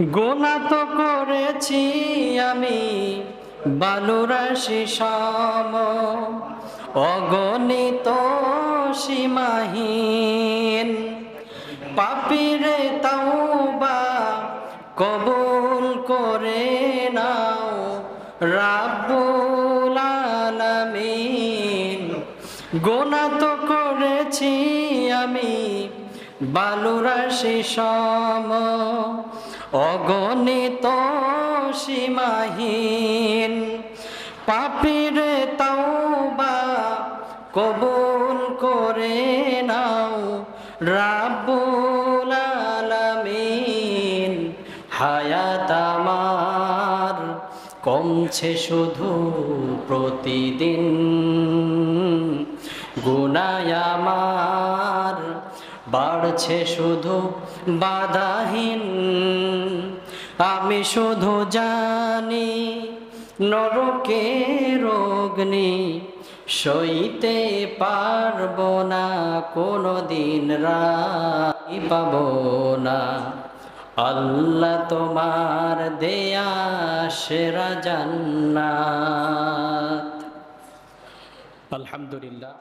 গোনা তো করেছি আমি, বালুরাশি সম। অগণিত সীমাহীন, পাপিরে তাওবা কবুল করে নাও আলামিন। গোনা তো করেছি আমি, বালুরাশি সম। অগণিত সীমাহীন। পাপিরে তাওবা কবুল করে নাও রাব্বুল আলামিন। হায়াত আমার কমছে শুধু প্রতিদিন। গুনায় আমার বাড়ছে শুধু বাধাহীন। আমি শুধু জানি, নরকে রোগনি সইতে পারব না কোনো দিন রাই পাবো না। আল্লাহ তোমার দেয়া সেরা জান্নাত। আলহামদুলিল্লাহ।